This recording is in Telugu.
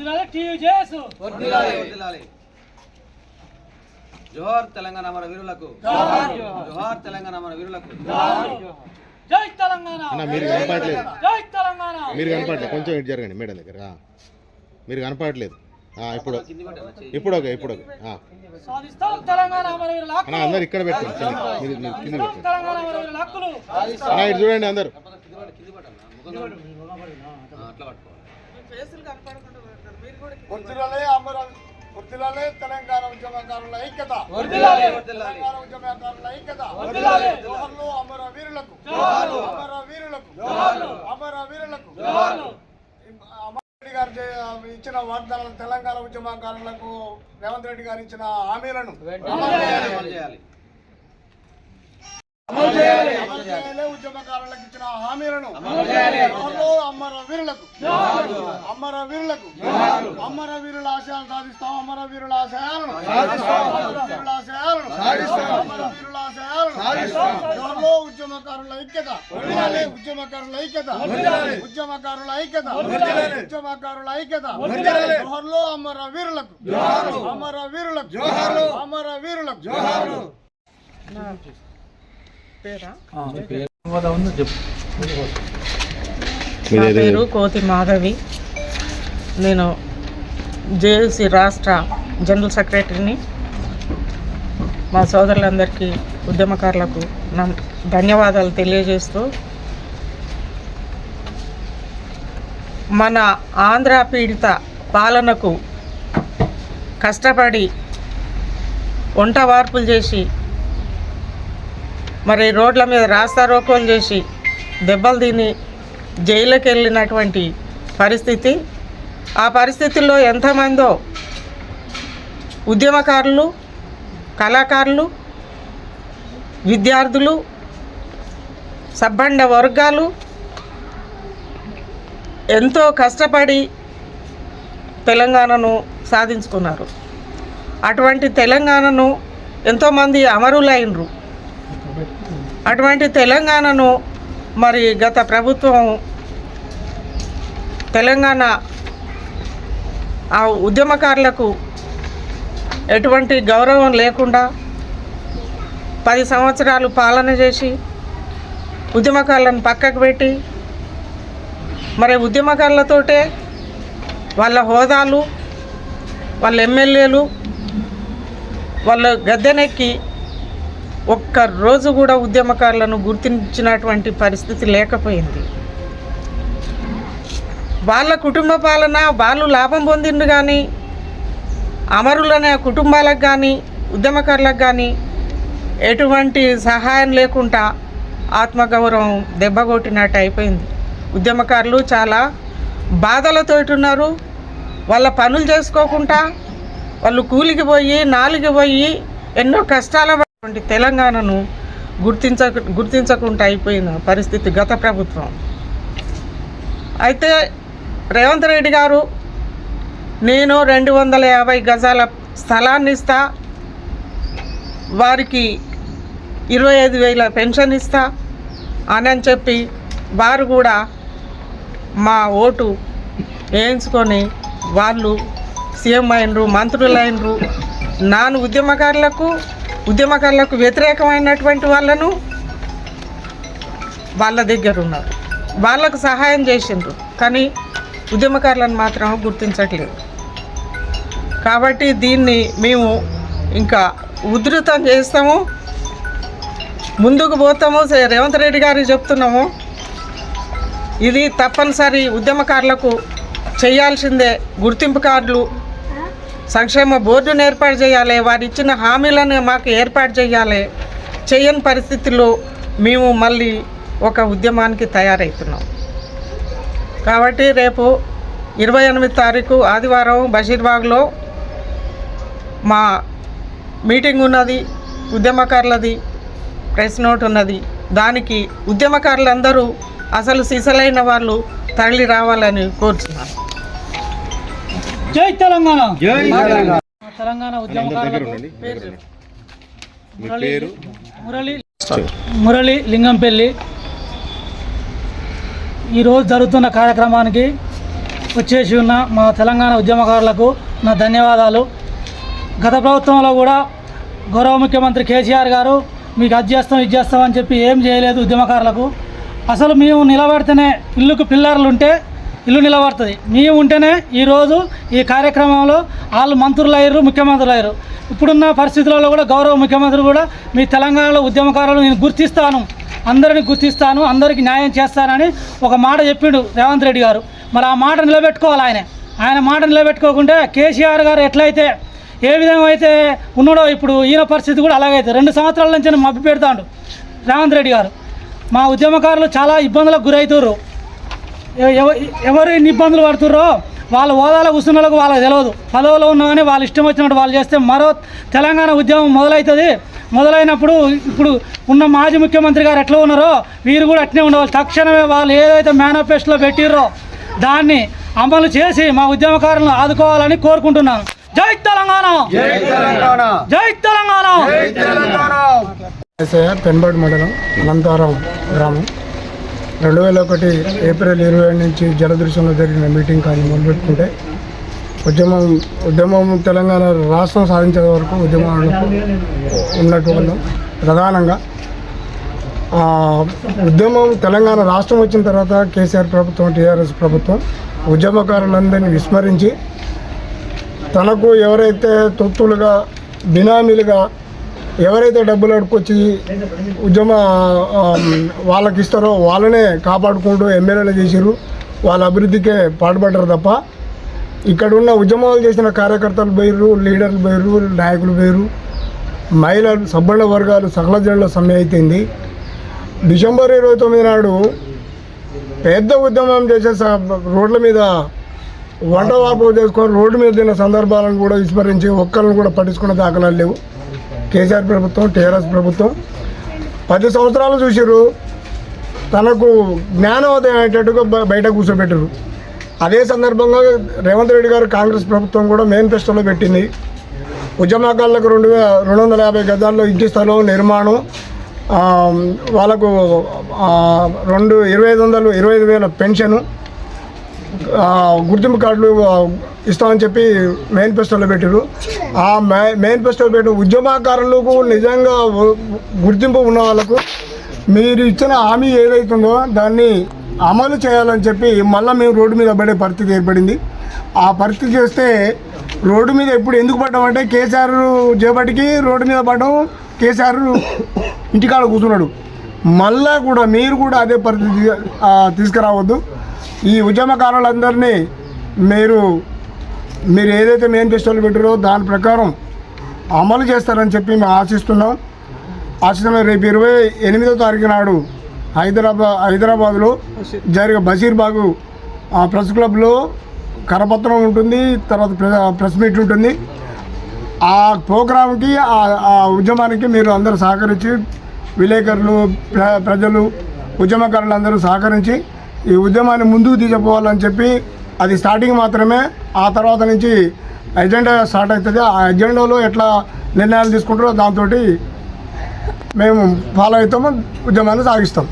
టీవీ. జోహార్ తెలంగాణ మన వీరులకు. జోహార్ తెలంగాణ మన వీరులకు. జై తెలంగాణ. అన్న మీరు కనపడలేదు. జై తెలంగాణ. మీరు కనపడలేదు. కొంచెం ఇటు జరగండి మేడం దగ్గర. మీరు కనపడలేదు. ఆ, ఇప్పుడు. ఇప్పుడు ఓకే ఇప్పుడు ఓకే. హక్కులు. అందరు ఇక్కడ కింద. పెట్టండి ఇటు చూడండి అందరు. అట్లా వర్ధిల్లాలి అమర వర్ధిల్లాలి తెలంగాణ ఉద్యమకారుల ఐక్యత. తెలంగాణ ఉద్యమకారుల ఐక్యత. జోహర్లు అమర వీరులకు. అమర వీరులకు అమర వీరులకు జోహార్లు. అమర్ రెడ్డి గారు ఇచ్చిన వాగ్దానాలు తెలంగాణ ఉద్యమకారులకు రేవంత్ రెడ్డి గారు ఇచ్చిన హామీలను అమలు చేయాలి. అమలు చేయాలి అమలు చేయాలి. అమలు చేయాలి. ఉద్యమకారులకు ఇచ్చిన హామీలను జోహర్లు అమర వీరులకు అమర వీరులకు అమర వీరుల ఆశయాలు సాధిస్తాం. అమర వీరుల ఆశయాలను. అమర వీరుల ఆశయాలను. అమర వీరుల ఆశయాలను. ఉద్యమకారుల ఐక్యత? ఉద్యమకారుల ఐక్యత? ఉద్యమకారుల ఐక్యత. ఉద్యమకారుల ఐక్యత. జోహర్లు. అమర వీరులకు అమర వీరులకు అమర వీరులకు పేరా మీరు నా పేరు? కోతి మాధవి. నేను జేఏసీ రాష్ట్ర జనరల్ సెక్రటరీని. మా సోదరులందరికీ ఉద్యమకారులకు నా ధన్యవాదాలు తెలియజేస్తూ మన ఆంధ్ర పీడిత పాలనకు కష్టపడి వంట వార్పులు చేసి మరి రోడ్ల మీద రాస్తారోకోలు చేసి దెబ్బలు తిని జైలుకి వెళ్ళినటువంటి పరిస్థితి. ఆ పరిస్థితుల్లో ఎంతమందో ఉద్యమకారులు కళాకారులు విద్యార్థులు సబ్బండ వర్గాలు ఎంతో కష్టపడి తెలంగాణను సాధించుకున్నారు. అటువంటి తెలంగాణను ఎంతోమంది అమరులైనరు. అటువంటి తెలంగాణను మరి గత ప్రభుత్వం తెలంగాణ ఆ ఉద్యమకారులకు ఎటువంటి గౌరవం లేకుండా పది సంవత్సరాలు పాలన చేసి ఉద్యమకారులను పక్కకు పెట్టి మరి ఉద్యమకారులతోటే వాళ్ళ హోదాలు వాళ్ళ ఎమ్మెల్యేలు వాళ్ళ గద్దెనెక్కి ఒక్క రోజు కూడా ఉద్యమకారులను గుర్తించినటువంటి పరిస్థితి లేకపోయింది. వాళ్ళ కుటుంబ పాలన వాళ్ళు లాభం పొందిండు కానీ అమరులనే కుటుంబాలకు కానీ ఉద్యమకారులకు కానీ ఎటువంటి సహాయం లేకుండా ఆత్మగౌరవం దెబ్బగొట్టినట్టు అయిపోయింది. ఉద్యమకారులు చాలా బాధలతో ఉన్నారు. వాళ్ళ పనులు చేసుకోకుండా వాళ్ళు కూలికి పోయి నాలుగు పోయి ఎన్నో కష్టాల తెలంగాణను గుర్తించ గుర్తించకుండా అయిపోయిన పరిస్థితి గత ప్రభుత్వం. అయితే రేవంత్ రెడ్డి గారు నేను రెండు వందల యాభై గజాల స్థలాన్ని ఇస్తా వారికి ఇరవై ఐదు వేల పెన్షన్ ఇస్తా అని అని చెప్పి వారు కూడా మా ఓటు వేయించుకొని వాళ్ళు సీఎం అయినరు మంత్రులైనరు నాను ఉద్యమకారులకు ఉద్యమకారులకు వ్యతిరేకమైనటువంటి వాళ్ళను వాళ్ళ దగ్గర ఉన్నారు. వాళ్ళకు సహాయం చేసిండ్రు కానీ ఉద్యమకారులను మాత్రం గుర్తించట్లేదు. కాబట్టి దీన్ని మేము ఇంకా ఉధృతం చేస్తాము. ముందుకు పోతాము. రేవంత్ రెడ్డి గారికి చెప్తున్నాము. ఇది తప్పనిసరి ఉద్యమకారులకు చేయాల్సిందే గుర్తింపు కార్డులు సంక్షేమ బోర్డును ఏర్పాటు చేయాలి. వారు ఇచ్చిన హామీలను మాకు ఏర్పాటు చేయాలి. చేయని పరిస్థితుల్లో మేము మళ్ళీ ఒక ఉద్యమానికి తయారవుతున్నాం కాబట్టి రేపు ఇరవై ఎనిమిది తారీఖు ఆదివారం బషీర్బాగ్లో మా మీటింగ్ ఉన్నది. ఉద్యమకారులది ప్రెస్ నోట్ ఉన్నది. దానికి ఉద్యమకారులందరూ అసలు సిసలైన వాళ్ళు తరలి రావాలని కోరుచున్నాను. జై తెలంగాణ. తెలంగాణ. ఉద్యమకారులకు మురళి మురళి లింగంపల్లి. ఈరోజు జరుగుతున్న కార్యక్రమానికి వచ్చేసి ఉన్న మా తెలంగాణ ఉద్యమకారులకు నా ధన్యవాదాలు. గత ప్రభుత్వంలో కూడా గౌరవ ముఖ్యమంత్రి కేసీఆర్ గారు మీకు అది చేస్తాం ఇది చేస్తాం అని చెప్పి ఏం చేయలేదు ఉద్యమకారులకు. అసలు మేము నిలబడితేనే ఇల్లుకు పిల్లర్లు ఉంటే ఇల్లు నిలబడుతుంది. మేము ఉంటేనే ఈరోజు ఈ కార్యక్రమంలో వాళ్ళు మంత్రులు అయ్యారు ముఖ్యమంత్రులు అయ్యారు. ఇప్పుడున్న పరిస్థితులలో కూడా గౌరవ ముఖ్యమంత్రి కూడా మీ తెలంగాణలో ఉద్యమకారులు నేను గుర్తిస్తాను. అందరిని గుర్తిస్తాను అందరికీ న్యాయం చేస్తానని ఒక మాట చెప్పిండు రేవంత్ రెడ్డి గారు. మరి ఆ మాట నిలబెట్టుకోవాలి ఆయన. ఆయన మాట నిలబెట్టుకోకుంటే కేసీఆర్ గారు ఎట్లయితే ఏ విధంగా అయితే ఉన్నాడో ఇప్పుడు ఈయన పరిస్థితి కూడా అలాగైతే రెండు సంవత్సరాల నుంచి మభ్య పెడతాడు రేవంత్ రెడ్డి గారు. మా ఉద్యమకారులు చాలా ఇబ్బందులకు గురవుతారు ఎవరు ఎన్ని ఇబ్బందులు పడుతుర్రో వాళ్ళ హోదాలో కూర్చున్న వాళ్ళకు వాళ్ళకి తెలియదు పదవిలో ఉన్నామని వాళ్ళు ఇష్టం వచ్చినట్టు వాళ్ళు చేస్తే మరో తెలంగాణ ఉద్యమం మొదలవుతుంది మొదలైనప్పుడు ఇప్పుడు ఉన్న మాజీ ముఖ్యమంత్రి గారు ఎట్లా ఉన్నారో వీరు కూడా అట్నే ఉండవాలి తక్షణమే వాళ్ళు ఏదైతే మేనిఫెస్టోలో పెట్టిర్రో దాన్ని అమలు చేసి మా ఉద్యమకారులను ఆదుకోవాలని కోరుకుంటున్నాను. జై తెలంగాణ! జై తెలంగాణ! ఎస్ఐ పెన్బర్డ్ మండలం అనంతారం గ్రామం. రెండు వేల ఒకటి ఏప్రిల్ ఇరవై ఏడు నుంచి జలదృశ్యంలో జరిగిన మీటింగ్ కానీ మొదలుపెట్టుకుంటే ఉద్యమం ఉద్యమం తెలంగాణ రాష్ట్రం సాధించే వరకు ఉద్యమాలకు ఉన్నట్టు వాళ్ళం ప్రధానంగా ఉద్యమం తెలంగాణ రాష్ట్రం వచ్చిన తర్వాత కేసీఆర్ ప్రభుత్వం టీఆర్ఎస్ ప్రభుత్వం ఉద్యమకారులందరినీ విస్మరించి తనకు ఎవరైతే తొత్తులుగా బినామీలుగా ఎవరైతే డబ్బులు అడుకొచ్చి ఉద్యమ వాళ్ళకి ఇస్తారో వాళ్ళనే కాపాడుకుంటూ ఎమ్మెల్యేలు చేసిరు వాళ్ళ అభివృద్ధికే పాటుపడ్డారు తప్ప ఇక్కడ ఉన్న ఉద్యమాలు చేసిన కార్యకర్తలు పోయిర్రు లీడర్లు పోయిర్రు నాయకులు పోయిర్రు. మహిళలు సబ్బళ్ళ వర్గాలు సకల జనుల సమ్మె అయిపోయింది డిసెంబర్ ఇరవై తొమ్మిది నాడు పెద్ద ఉద్యమం చేసే రోడ్ల మీద వంట వాపు చేసుకొని రోడ్డు మీద తిన్న సందర్భాలను కూడా విస్మరించి ఒక్కరిని కూడా పట్టించుకున్న దాఖలాలు లేవు. కేసీఆర్ ప్రభుత్వం టీఆర్ఎస్ ప్రభుత్వం పది సంవత్సరాలు చూసారు తనకు జ్ఞానోదయం అయ్యేటట్టుగా బయట కూర్చోబెట్టరు అదే సందర్భంగా రేవంత్ రెడ్డి గారు కాంగ్రెస్ ప్రభుత్వం కూడా మేనిఫెస్టోలో పెట్టింది. ఉద్యమకారులకు రెండు రెండు వందల యాభై గజాల్లో ఇంటి స్థలం నిర్మాణం వాళ్ళకు రెండు ఇరవై ఐదు వందలు ఇరవై ఐదు వేల పెన్షను గుర్తింపు కార్డులు ఇస్తామని చెప్పి మేనిఫెస్టోలో పెట్టారు ఆ మే మేనిఫెస్టోలో పెట్టిన ఉద్యమకారులకు నిజంగా గుర్తింపు ఉన్న వాళ్ళకు మీరు ఇచ్చిన హామీ ఏదైతుందో దాన్ని అమలు చేయాలని చెప్పి మళ్ళీ మేము రోడ్డు మీద పడే పరిస్థితి ఏర్పడింది. ఆ పరిస్థితి చేస్తే రోడ్డు మీద ఎప్పుడు ఎందుకు పడ్డామంటే కేసీఆర్ చేపటికి రోడ్డు మీద పడడం కేసీఆర్ ఇంటికాడ కూర్చున్నాడు. మళ్ళా కూడా మీరు కూడా అదే పరిస్థితి తీసుకురావద్దు. ఈ ఉద్యమకారులందరినీ మీరు మీరు ఏదైతే మేనిఫెస్టోలు పెట్టారో దాని ప్రకారం అమలు చేస్తారని చెప్పి మేము ఆశిస్తున్నాం. ఆశిస్తున్నాం రేపు ఇరవై ఎనిమిదో తారీఖు నాడు హైదరాబాద్ హైదరాబాద్లో జరిగే బషీర్బాగు ఆ ప్రెస్ క్లబ్లో కరపత్రం ఉంటుంది తర్వాత ప్రె- ప్రెస్ మీట్ ఉంటుంది. ఆ ప్రోగ్రాంకి ఆ- ఆ ఉద్యమానికి మీరు అందరూ సహకరించి విలేకరులు ప్ర- ప్రజలు ఉద్యమకారులు అందరూ సహకరించి ఈ ఉద్యమాన్ని ముందుకు తీసుకుపోవాలని చెప్పి అది స్టార్టింగ్ మాత్రమే ఆ తర్వాత నుంచి ఎజెండా స్టార్ట్ అవుతుంది. ఆ ఎజెండాలో ఎట్లా నిర్ణయాలు తీసుకుంటారో దాంతో మేము ఫాలో అవుతాము ఉద్యమాన్ని సాగిస్తాం.